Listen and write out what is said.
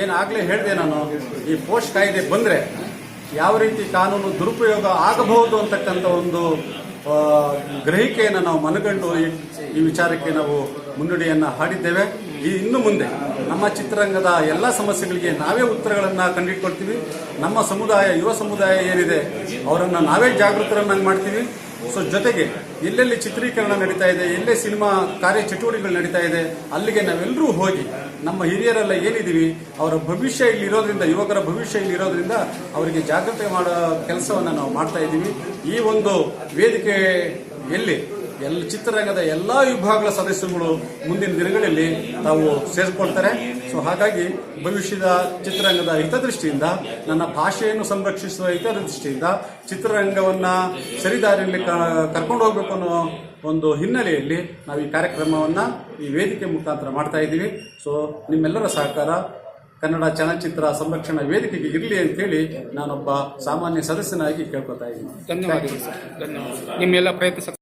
ಏನಾಗಲೇ ಹೇಳಿದೆ ನಾನು, ಈ ಪೋಸ್ಟ್ ಕಾಯ್ದೆ ಬಂದರೆ ಯಾವ ರೀತಿ ಕಾನೂನು ದುರುಪಯೋಗ ಆಗಬಹುದು ಅಂತಕ್ಕಂಥ ಒಂದು ಗ್ರಹಿಕೆಯನ್ನು ನಾವು ಮನಗಂಡು ಈ- ವಿಚಾರಕ್ಕೆ ನಾವು ಮುನ್ನುಡಿಯನ್ನು ಹಾಡಿದ್ದೇವೆ. ಈ ಇನ್ನು ಮುಂದೆ ನಮ್ಮ ಚಿತ್ರರಂಗದ ಎಲ್ಲ ಸಮಸ್ಯೆಗಳಿಗೆ ನಾವೇ ಉತ್ತರಗಳನ್ನು ಕಂಡುಹಿಡ್ಕೊಳ್ತೀವಿ ನಮ್ಮ ಸಮುದಾಯ, ಯುವ ಸಮುದಾಯ ಏನಿದೆ, ಅವರನ್ನು ನಾವೇ ಜಾಗೃತರನ್ನಾಗಿ ಮಾಡ್ತೀವಿ. ಸೊ ಜೊತೆಗೆ, ಎಲ್ಲೆಲ್ಲಿ ಚಿತ್ರೀಕರಣ ನಡೀತಾ ಇದೆ, ಎಲ್ಲೇ ಸಿನಿಮಾ ಕಾರ್ಯ ಚಟುವಟಿಕೆಗಳು ನಡೀತಾ ಇದೆ, ಅಲ್ಲಿಗೆ ನಾವೆಲ್ಲರೂ ಹೋಗಿ, ನಮ್ಮ ಹಿರಿಯರೆಲ್ಲ ಏನಿದ್ದೀವಿ, ಅವರ ಭವಿಷ್ಯ ಇಲ್ಲಿ ಇರೋದ್ರಿಂದ ಯುವಕರ ಭವಿಷ್ಯ ಇಲ್ಲಿ ಇರೋದ್ರಿಂದ ಅವರಿಗೆ ಜಾಗೃತಿ ಮಾಡೋ ಕೆಲಸವನ್ನು ನಾವು ಮಾಡ್ತಾ ಇದ್ದೀವಿ. ಈ ಒಂದು ವೇದಿಕೆ ಎಲ್ಲಿ ಎಲ್ಲ ಚಿತ್ರರಂಗದ ಎಲ್ಲ ವಿಭಾಗಗಳ ಸದಸ್ಯರುಗಳು ಮುಂದಿನ ದಿನಗಳಲ್ಲಿ ತಾವು ಸೇರಿಕೊಳ್ತಾರೆ. ಸೊ ಹಾಗಾಗಿ ಭವಿಷ್ಯದ ಚಿತ್ರರಂಗದ ಹಿತದೃಷ್ಟಿಯಿಂದ ನನ್ನ ಭಾಷೆಯನ್ನು ಸಂರಕ್ಷಿಸುವ ಹಿತದೃಷ್ಟಿಯಿಂದ ಚಿತ್ರರಂಗವನ್ನು ಸರಿದಾರಿಯಲ್ಲಿ ಕರ್ಕೊಂಡು ಹೋಗಬೇಕು ಅನ್ನೋ ಒಂದು ಹಿನ್ನೆಲೆಯಲ್ಲಿ ನಾವು ಈ ಕಾರ್ಯಕ್ರಮವನ್ನು ಈ ವೇದಿಕೆ ಮುಖಾಂತರ ಮಾಡ್ತಾ ಇದ್ದೀವಿ. ಸೊ ನಿಮ್ಮೆಲ್ಲರ ಸಹಕಾರ ಕನ್ನಡ ಚಲನಚಿತ್ರ ಸಂರಕ್ಷಣಾ ವೇದಿಕೆಗೆ ಇರಲಿ ಅಂತೇಳಿ ನಾನೊಬ್ಬ ಸಾಮಾನ್ಯ ಸದಸ್ಯನಾಗಿ ಕೇಳ್ಕೊತಾ ಇದ್ದೀನಿ. ಧನ್ಯವಾದಗಳು ಸರ್. ಧನ್ಯವಾದ ನಿಮ್ಮೆಲ್ಲ ಪ್ರಯತ್ನ